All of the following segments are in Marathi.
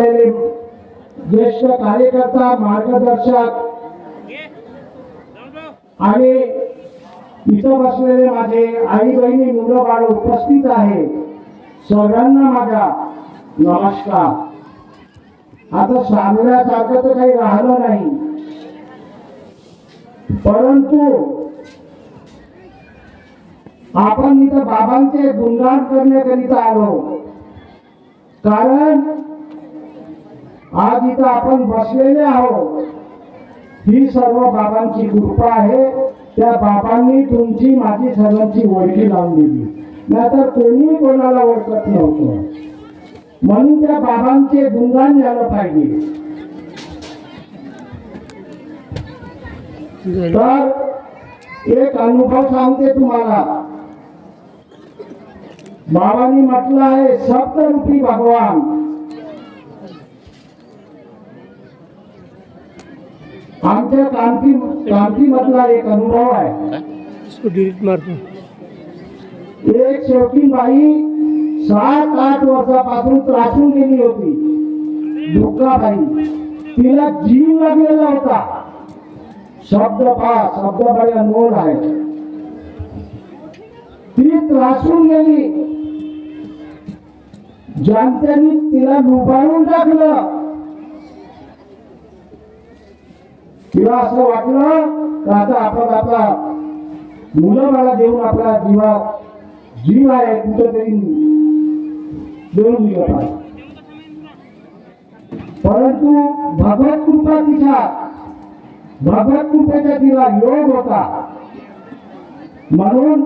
ज्येष्ठ कार्यकर्ता मार्गदर्शक आणि इथं बसलेले माझे आई बहिणी मुलं बाळ उपस्थित आहे. सगळ्यांना माझा नमस्कार. आता सांगण्यासारखं तर काही राहिलं नाही. परंतु आपण इथं बाबांचे गुणगान करण्याकरिता आलो. कारण आज इथं आपण बसलेले आहोत. ही सर्व बाबांची कृपा आहे. त्या बाबांनी तुमची माझी सर्वांची ओळखी लावून दिली. नाहीतर कोणी कोणाला ओळखत नव्हतं. म्हणून त्या बाबांचे गुणगान झालं पाहिजे. तर एक अनुभव सांगते तुम्हाला. बाबांनी म्हटलं आहे सप्तरूपी भगवान. आमच्या क्रांती क्रांतीमधला एक अनुभव आहे. एक शेवटी बाई सात आठ वर्षापासून त्रासून गेली होती. दुःखाबाई तिला जीव लागलेला होता. शब्द पहा शब्द बडे अनमोल आहे. ती त्रासून गेली. जनतेने तिला लुबाडून टाकलं. तिला असं वाटलं का आता आपण आपला मुलं मला देऊन आपला जीवात जीव आहे कुठेतरी देऊन दिलं पाहिजे. परंतु भगवत कृपा तिच्या भगवत कृपेचा तिला योग होता. म्हणून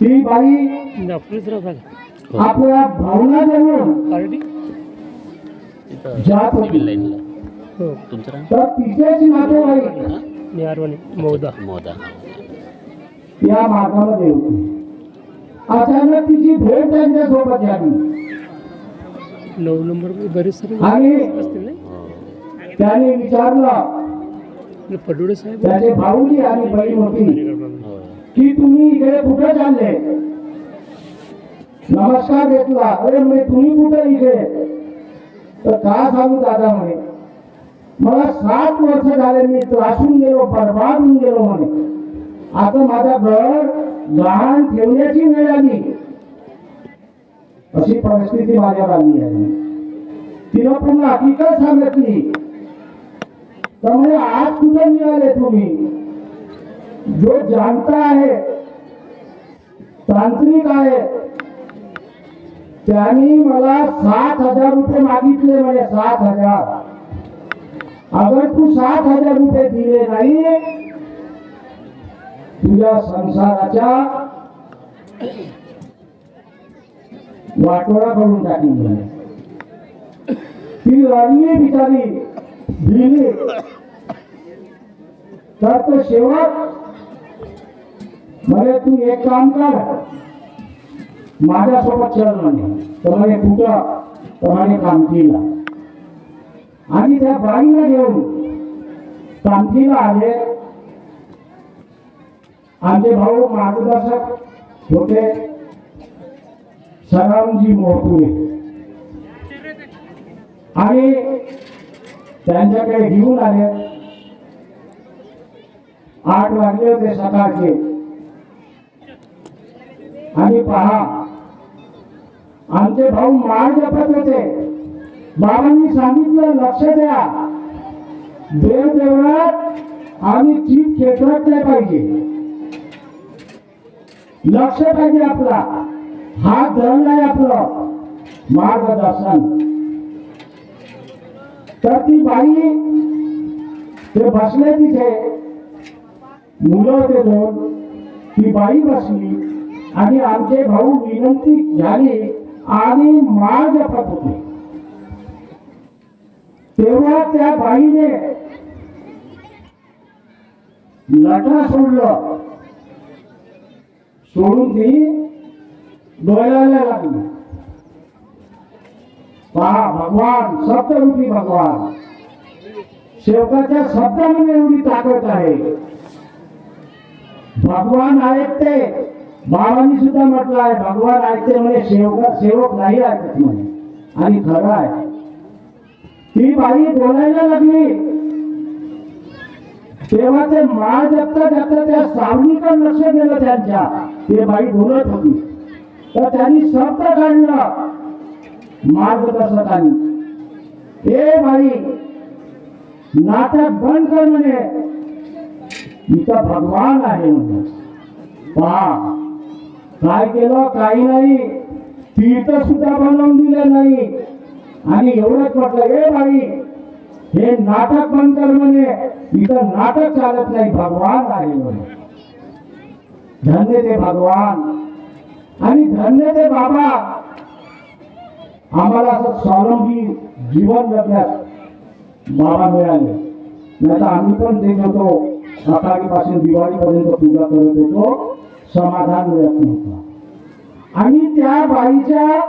ती बाई आपल्या भावना देऊन जात होती. हो. तुमचं नाव? तर तिचेच नातेवाईक मी आरवानी मौदा. मोदा. या मार्गामध्ये होती अचानक तिची भेट त्यांच्यासोबत झाली. नऊ नंबर बरेच सारे आणि असतील नाही? हो. त्याने विचारलं आपले साहेब त्याचे भाऊजी आणि बहीण होती हो. की तुम्ही इकडे कुठे चालले? नमस्कार घेतला. अरे म्हणे तुम्ही कुठे इकडे? तर का सांगू दादा म्हणे? मला सात वर्ष झाले मी त्रासून गेलो बरबाद होऊन गेलो म्हणे आता माझा घर लहान ठेवण्याची वेळ आली. अशी परिस्थिती माझ्या आली आहे. तिनं पुन्हा हकीकत सांगितली त्यामुळे आज कुठे मिळाले तुम्ही? जो जानता है तांत्रिक आहे, त्यांनी मला सात हज़ार रुपये मागितले, म्हणजे सात हज़ार. अगर तू सात हजार रुपये दिले नाही तुझ्या संसाराच्या वाटोळा करून टाकीन ती रडली बिचारी दिली तर तो शेवट म्हणे तू एक काम कर. माझ्यासोबत चल म्हणे. तर म्हणे कुठं? तर म्हणे केला आणि त्या बाईला घेऊन कामठीला आले. आमचे भाऊ मार्गदर्शक होते. सरामजी मोहपुरे आणि त्यांच्याकडे घेऊन आले. आठ वाजले होते सकाळचे. आणि पहा आमचे भाऊ माळ जपत होते. बाबांनी सांगितलं लक्ष द्या. देव देवळात आणि चीप खेळत नाही पाहिजे. लक्ष पाहिजे आपला. हा धरण नाही आपलं. मार्गदर्शन. तर ती बाई ते बसले तिथे. मुलं होते दोन. ती बाई बसली आणि आमचे भाऊ विनंती झाली आणि मार्ग पत होते तेव्हा त्या बाईने लटा सोडलं. सोडून ती डोळ्याला लागली. पहा भगवान सप्तरूपी भगवान. शेवकाच्या शब्दामध्ये एवढी ताकद आहे. भगवान आहेत ते. बाबांनी सुद्धा म्हटलं आहे भगवान ऐकते म्हणजे सेवक सेवक नाही ऐकत म्हणे. आणि खरं आहे ही बाई बोलायला लागली. तेव्हा ते माळ जपता जपता त्या सावलीकडे लक्ष गेलं त्यांच्या. ते बाई बोलत होती. तर त्यांनी शब्द काढला. मार्गदर्शकांनी हे बाई नाटक बंद कर म्हणे. इथं भगवान आहे म्हणे. पहा काय केलं? काही नाही. तीर्थ सुद्धा बनवून दिलं नाही. आणि एवढंच म्हटलं ए बाई हे नाटक बंद कर म्हणे. इथं नाटक चालत नाही भगवान आहे म्हणे. धन्य ते भगवान. आणि धन्य ते बाबा. आम्हाला असं स्वावलंबी जीवन जगण्यास बाबा मिळाले. नाही तर आम्ही पण देत होतो सकाळीपासून दिवाळीपर्यंत पूजा करत होतो समाधान मिळत नव्हतं. आणि त्या बाईच्या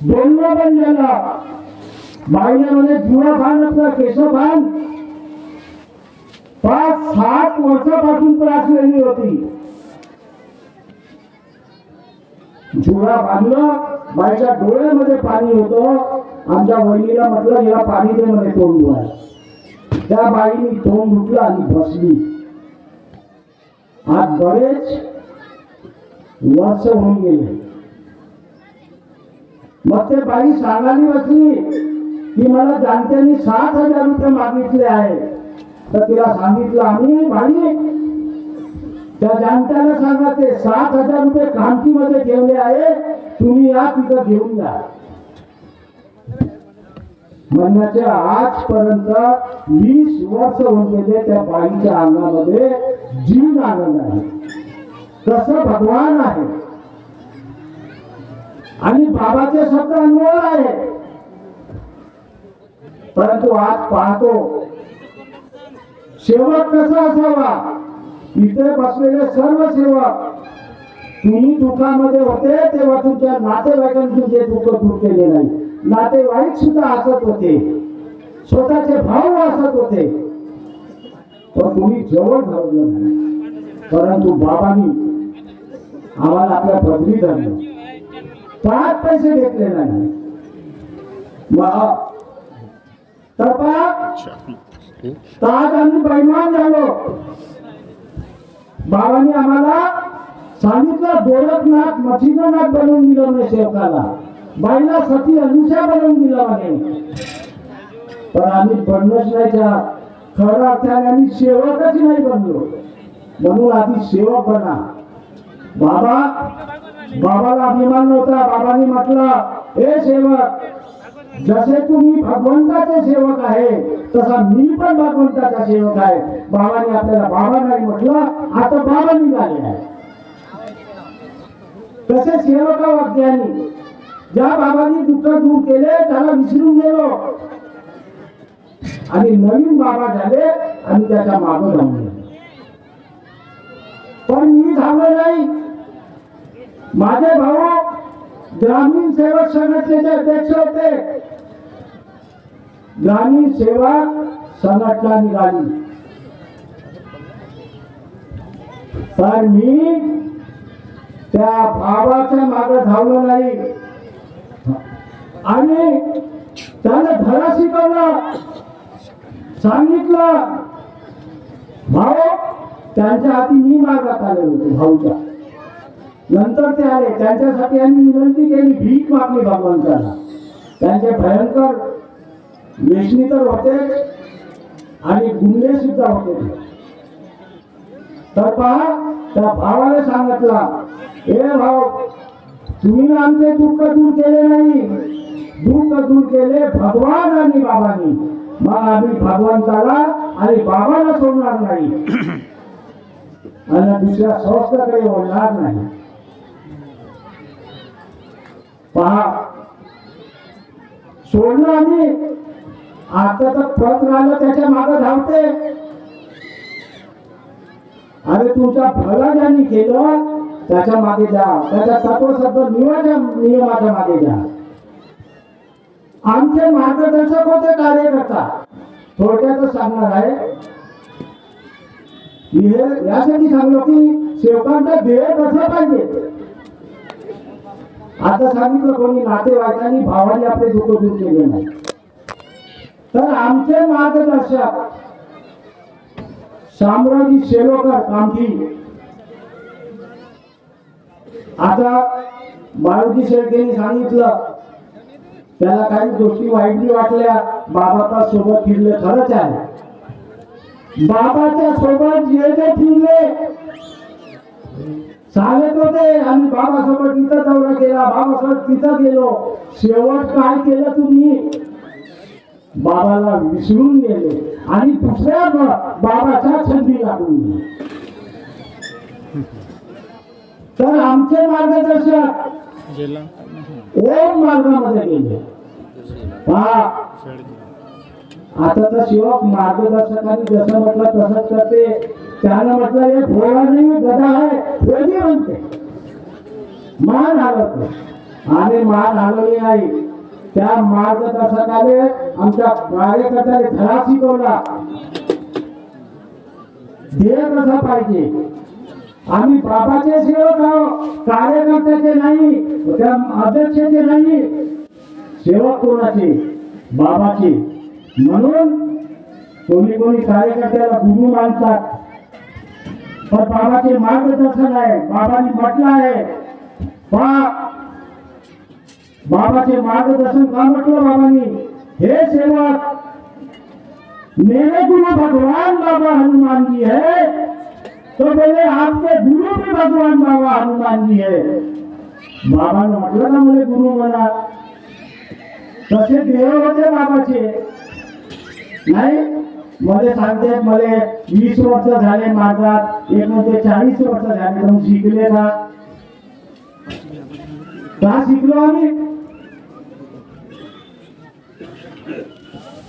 बोलणं पण झालं बाईने म्हणजे जुना भान आपला केशव भान. पाच सात वर्षापासून त्रास त्रासलेली होती. जुळा बांधलं बाईच्या डोळ्यामध्ये पाणी होतं. आमच्या वहिनीला म्हटलं हिला पाणी दे म्हणे तोंड धुवाय त्या बाईने तोंड धुतलं आणि बसली. आज बरेच वर्ष होऊन गेले. मग ते बाई सांगायला बसली की मला जाणत्यांनी सात हजार रुपये मागितले आहे तर तिला सांगितलं आम्ही बाई त्या जाणत्याला सांगा ते सात हजार रुपये कामतीमध्ये ठेवले आहे तुम्ही या तिथं घेऊन जा. म्हणण्याचे आजपर्यंत वीस वर्ष होऊन गेले त्या बाईच्या अंगामध्ये जीव आनंद आहे. तसं भगवान आहे? आणि बाबाचे शब्द अनमोल आहे. परंतु आज पाहतो सेवक कसा असावा? इथे बसलेले सर्व सेवक तुम्ही दुःखामध्ये होते तेव्हा तुमच्या नातेवाईकांनी तुमचे दुःख दूर केले नाही. नातेवाईक सुद्धा हसत होते. स्वतःचे भाऊ हसत होते. पण तुम्ही जवळ धरलं नाही. परंतु बाबांनी आम्हाला आपल्या बदली धरलं पाच पैसे घेतले नाही. आज आम्ही बैमान झालो. बाबांनी आम्हाला सांगितलं गोरखनाथ मच्छिंद्रनाथ बनवून दिलं नाही सेवकाला बाईला सती अनुषा बनवून दिला म्हणे. पण आम्ही बनलोच नाही त्या खऱ्या अर्थाने आम्ही सेवकच नाही बनलो. म्हणून आधी सेवक बना. बाबा बाबाला अभिमान नव्हता. बाबांनी म्हटलं हे सेवक जसे तुम्ही भगवंताचे सेवक आहे तसा मी पण भगवंताचा सेवक आहे. बाबांनी आपल्याला बाबा नाही म्हटलं आता बाबा निघाले आहे तसे सेवका वाक्यानी ज्या बाबांनी दुःख दूर केले त्याला विसरून गेलो. आणि नवीन बाबा झाले आणि त्याच्या मागं धावले पण मी धावलो नाही. माझे भाऊ ग्रामीण सेवक संघटनेचे अध्यक्ष होते. ग्रामीण सेवा संघटना निघाली. तर मी त्या भावाच्या मागे धावलो नाही. आणि त्याने धडा शिकवला. सांगितलं भाऊ त्यांच्या हाती मी मागात आले होते भाऊच्या. नंतर ते आले. त्यांच्यासाठी आम्ही विनंती केली भीक मागली भगवंताला. त्यांचे भयंकर वेशणी तर होते आणि गुंडे सुद्धा होते. तर पहा त्या भावाला सांगितला हे भाऊ तुम्ही आमचे दुःख दूर केले नाही. दुःख दूर केले भगवान आणि बाबांनी. मग आम्ही भगवंताला आणि बाबाला सोडणार नाही. आणि दुसऱ्या संस्थाकडे वळणार नाही. पहा. सोडलं आम्ही. आता तर पत राहिलं त्याच्यामागे धावते. अरे तुमचा भला ज्यांनी केलं त्याच्यामागे जा. त्याच्या तत्वशब्द नियमाच्या नियमाच्या मागे जा. आमचे मार्गदर्शक होते कार्यकर्ता. थोडक्यातच सांगणार आहे. यासाठी सांगलो की सेवकांचा ध्येय कसं पाहिजे? आता सांगितलं कोणी नातेवाईकांनी भावाने आपले दुःख दूर केले नाही. तर आमचे मार्गदर्शक शामराजी शेलोकर कामठी आता बाळूजी शेळकेने सांगितलं त्याला काही गोष्टी वाईटही वाटल्या बाबाचा सोबत फिरले खरंच आहे. बाबाच्या सोबत जे जे फिरले चालत होते. आम्ही बाबासोबत तिथं दौरा केला. बाबासोबत तिथं गेलो. शेवट काय केलं तुम्ही? बाबाला विसरून गेले. आणि दुसऱ्या बाबाच्या छंदी लागून तर आमचे मार्गदर्शक ओम मार्गामध्ये गेले. आता तर शिवक मार्गदर्शकांनी जसं म्हटलं तसंच करते. त्याला म्हटलं हे भोळा नाही गदा आहे भोळी म्हणते. मान हलवते आणि मान हलवली नाही. त्या मार्गदर्शकाने आमच्या कार्यकर्त्याने धडा शिकवला. ध्येय कसा पाहिजे? आम्ही बाबाचे सेवक आहोत कार्यकर्त्याचे नाही त्या अध्यक्षाचे नाही. सेवक कोणाचे? बाबाचे. म्हणून कोणी कोणी कार्यकर्त्याला गुरु मानतात. पण बाबाचे मार्गदर्शन आहे बाबांनी म्हटलं आहे. बा बाबाचे मार्गदर्शन का म्हटलं बाबांनी? हे सेवक मेरे गुरु भगवान बाबा हनुमान जी है। तो बोले आपके गुरु भी भगवान बाबा हनुमान जी है। बाबाने म्हटलं ना मला गुरु म्हणा तसे देव होते बाबाचे. नाही मध्ये सांगते मला वीस वर्ष झाले मार्गात एक मध्ये चाळीस वर्ष झाले तर शिकले ना. का शिकलो आम्ही?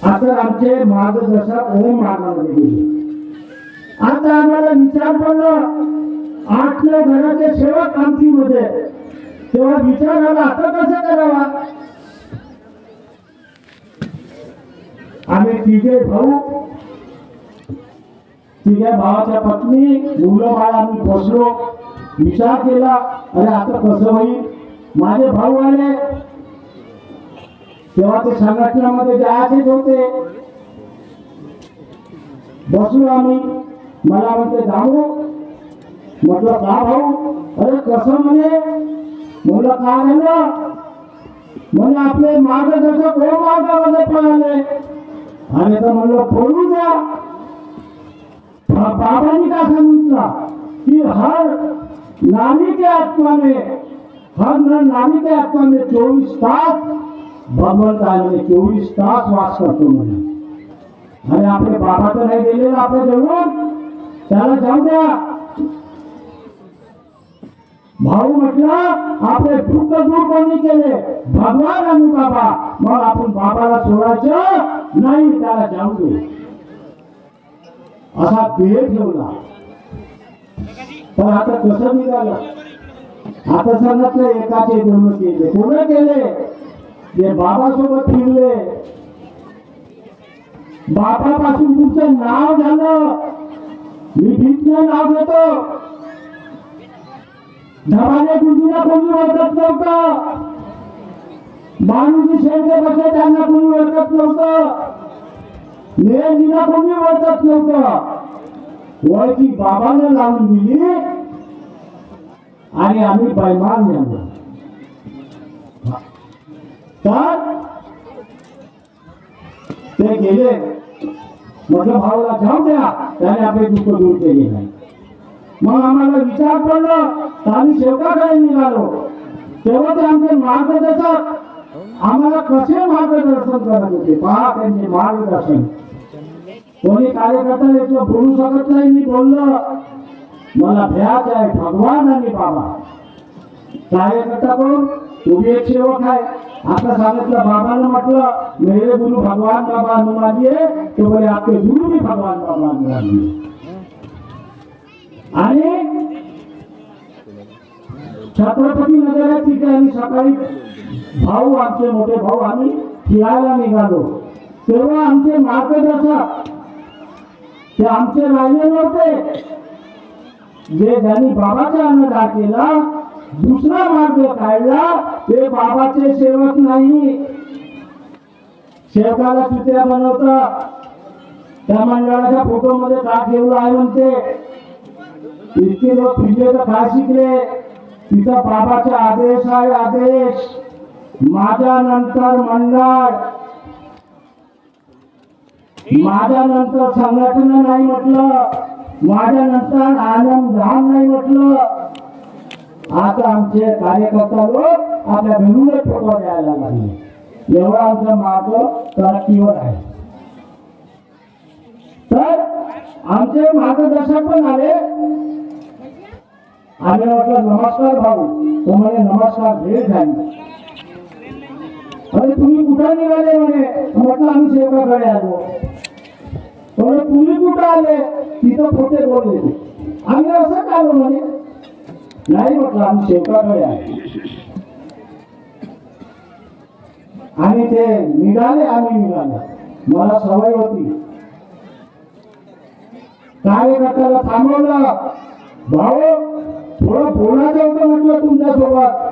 आता आमचे मार्गदर्शक ओम मार्गामध्ये गेले आता आम्हाला विचार पडला आठ नऊ घराचे सेवक आमची आमटीमध्ये तेव्हा विचार आला आता कसा करावा? आम्ही तिघे भाऊ तिच्या भावाच्या पत्नी मुलं बाळ आम्ही बसलो विचार केला अरे आता कसं होईल? माझे भाऊ आले. तेव्हा ते संघटनामध्ये जायचेच होते. बसलो आम्ही. मला म्हणते जाऊ. म्हटलं का भाऊ? अरे कसं म्हणे? मुलं काय झालं म्हणजे आपले मार्गदर्शक हो मार्गामध्ये पळाले. आणि तर म्हणलं पळू द्या. बाबांनी काय सांगितलं की हर नामी के आत्मा में, हर न नामी के आत्मा में चोवीस तास भगवंत आहे चोवीस तास वास करतो म्हणे आणि आपले बाबा तर नाही गेलेला आपल्या जवळून त्याला जाऊ द्या भाऊ म्हटलं आपले दुःख दूर कोणी केले भगवान आणि बाबा मग आपण बाबाला सोडायचं नाही त्याला जाऊ दे असा देह ठेवला. पण आता कसं निघालं? आता सांगितलं एकाचे दोन केले. कोण केले? जे बाबासोबत फिरले. बापापासून तुमचं नाव झालं. मी भीतनं नाव घेतो. धबाने गुंजीला कोणी ओळखत नव्हतं. माणूजी शेळके बसले त्यांना कोणी ओळखत नव्हतं. नेहमीला कोणी ओळखत नव्हतं. ओळखी बाबाने लावून दिली. आणि आम्ही बैमान झालो तर ते गेले. म्हटलं भाऊला जाऊ द्या. त्याने आपले दुःख दूर केले. नाही मग आम्हाला विचार पडला. तर आम्ही शेवटाकडे निघालो. तेव्हा ते आमचे मार्गदर्शक आम्हाला कसे मार्गदर्शन करत होते? पहा त्यांचे मार्गदर्शन. कोणी कार्यकर्ता याचं बोलू शकत नाही मी बोललो. मला भ्याच आहे भगवान आणि बाबा. कार्यकर्ता कोण? तुम्ही एक सेवक आहे. आता सांगितलं बाबानं म्हटलं मेरे गुरु भगवान बाबा हनुमान जी तो बोले आपले गुरु मी भगवान बाबा हनुमान आणि छत्रपती नगरात तिथे आम्ही सकाळी भाऊ आमचे मोठे भाऊ आम्ही फिरायला निघालो. तेव्हा आमचे मार्गदर्शक ते आमचे राहिले नव्हते. जे ज्यांनी बाबाचा अन्नदान केला दुसरा मार्ग काढला ते बाबाचे सेवक नाही. सेवकाला चुत्या बनवतात त्या मंडळाच्या फोटो मध्ये का ठेवलं आहे म्हणते? इतके लोक फिरले तर काय शिकले? तिथं बाबाचा आदेश आहे आदेश. माझ्या नंतर मंडळ माझ्या नंतर संघटना नाही म्हटलं. माझ्या नंतर आनंद धाम नाही म्हटलं. आता आमचे कार्यकर्ता लोक आपल्या घरूनच फोटो द्यायला लागले. एवढा आमचा मार्ग तरक्कीवर आहे. तर आमचे मार्गदर्शक पण आले. आम्ही म्हटलं नमस्कार भाऊ तुम्हाला नमस्कार भेट झाली. अरे तुम्ही कुठं निघाले म्हणे? म्हटलं आम्ही सेवकाकडे आलो. म्हणे तुम्ही कुठं आले? तिथं खोटे बोलले आम्ही असं काय म्हणे नाही म्हटलं आम्ही शेवटाकडे आहे. आणि ते निघाले आम्ही निघाले. मला सवय होती. कार्यकर्त्याला थांबवलं. भाऊ थोडं बोलायचं होतं म्हटलं तुमच्यासोबत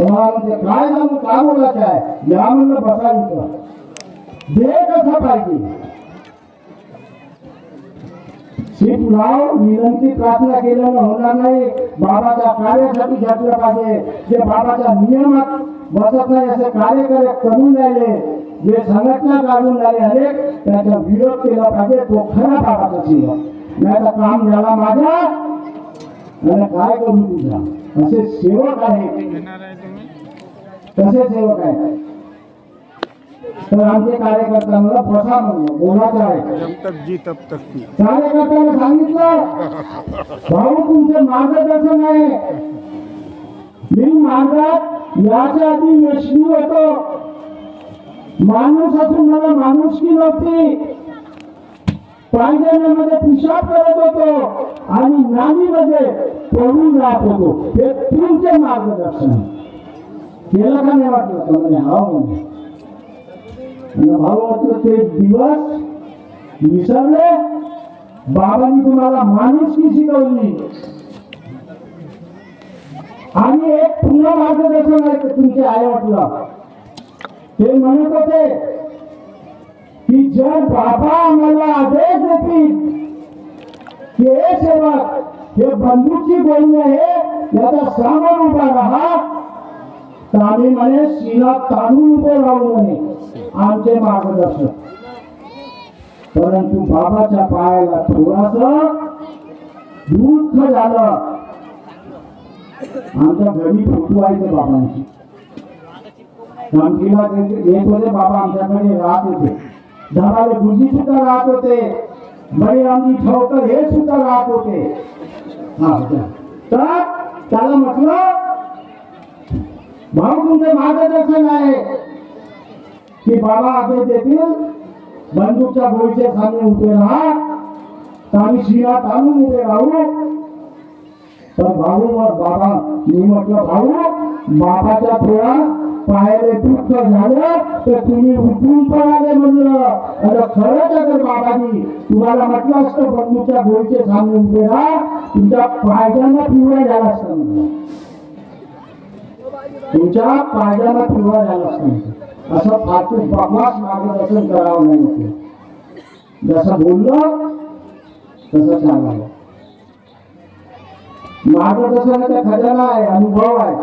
मला काय झालं? काय बोलायचं आहे? या म्हणलं बसा इथं. दे कसा पाहिजे? सीट लाव विनंती प्रार्थना केल्यानं होणार नाही. बाबाच्या कार्यासाठी झटलं पाहिजे. जे बाबाच्या नियमात बसत नाही असे कार्य करे करून राहिले. जे संघटना काढून राहिले अनेक त्याचा विरोध केला पाहिजे. तो खरा बाबाचा सेवक नाही तर काम झाला माझा आणि काय करू तुझा असे सेवक आहे कसे सेवक आहे तर आमचे कार्यकर्त्यांना बसा म्हणलं बोलायचं आहे. जब तक जी तब तक की कार्यकर्त्याला सांगितलं भाऊ तुमचं मार्गदर्शन आहे. मी मार्गात याच्या आधी यशवी होतो. माणूस असून मला माणुसकी नव्हती. पायजण्यामध्ये पिशाब करत होतो आणि नानीमध्ये पडून राहत होतो. हे तुमचे मार्गदर्शन. केलं का नाही वाटलं? तर म्हणे हा म्हणे आणि भाऊ ते दिवस विसरले. बाबांनी तुम्हाला माणूस की शिकवली? आणि एक पुन्हा मार्गदर्शन आहे ते तुमचे आहे म्हटलं ते म्हणत होते की जर बाबा आम्हाला आदेश देतील की हे सेवक हे बंदूकची बोलणी आहे याचा सामान उभा राहा. तर आम्ही म्हणे शिला ताणून उभे राहू नये. आमचे मार्गदर्शक. परंतु बाबाच्या पायाला थोडस दुःख झालं. आमच्या घरी फोटो आहे ते बाबांची धमकीला येत होते बाबा आमच्याकडे राहत होते. झाडाला गुजी सुद्धा राहत होते. बळी आमची ठवकर हे सुद्धा राहत होते. हा तर त्याला म्हटलं भाऊ तुमचे मार्गदर्शन आहे. की बाबा आदेश देतील. बंदूकच्या गोळीच्या सामने उभे राहा तर आम्ही शिरा ताणून उभे राहू. तर भाऊ वर बाबा मी म्हटलं भाऊ बाबाच्या थोडा पायाने दुःख झालं तर तुम्ही उठून पळाले म्हणलं. अरे खरंच अगर बाबांनी तुम्हाला म्हटलं असतं बंधूच्या गोळीचे सामने उभे राहा तुमच्या पायद्यांना पिवळा झाला असता तुमच्या पायद्यांना पिवळा झाला असता असं फालतू बकवास मार्गदर्शन करावं नाही होते. जसं बोललं तसं चालावं. मार्गदर्शनाचा खजाना आहे अनुभव आहे.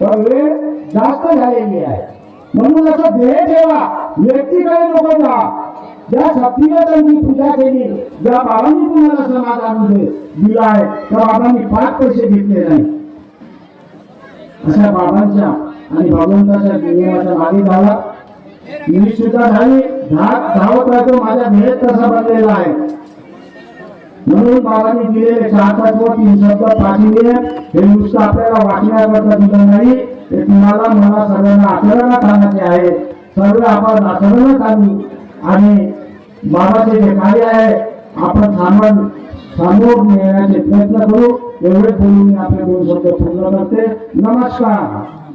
तर वेळ जास्त झालेली आहे. म्हणून असं ध्येय ठेवा. व्यक्तीकडे नको जा. ज्या शक्तीने त्यांनी पूजा केली ज्या बाबांनी तुम्हाला समाधान दे दिला आहे त्या बाबांनी पाच पैसे घेतले नाही. अशा बाबांच्या आणि भगवंताच्या नियमाच्या मागे झाला मी सुद्धा झाली धाक धावत राहतो माझ्या भेट तसा बनलेला आहे. म्हणून बाबांनी दिलेले चार तत्व तीन शब्द पाठिंबे हे नुसतं आपल्याला वाचण्याकरता दिलं नाही हे तुम्हाला मला सगळ्यांना आचरणात आणायचे आहे. सर्व आपण आचरणात आणू. आणि बाबाचे जे कार्य आहे आपण सामान समोर नेण्याचे प्रयत्न करू. एवढे बोलून मी आपले दोन शब्द पूर्ण करते. नमस्कार.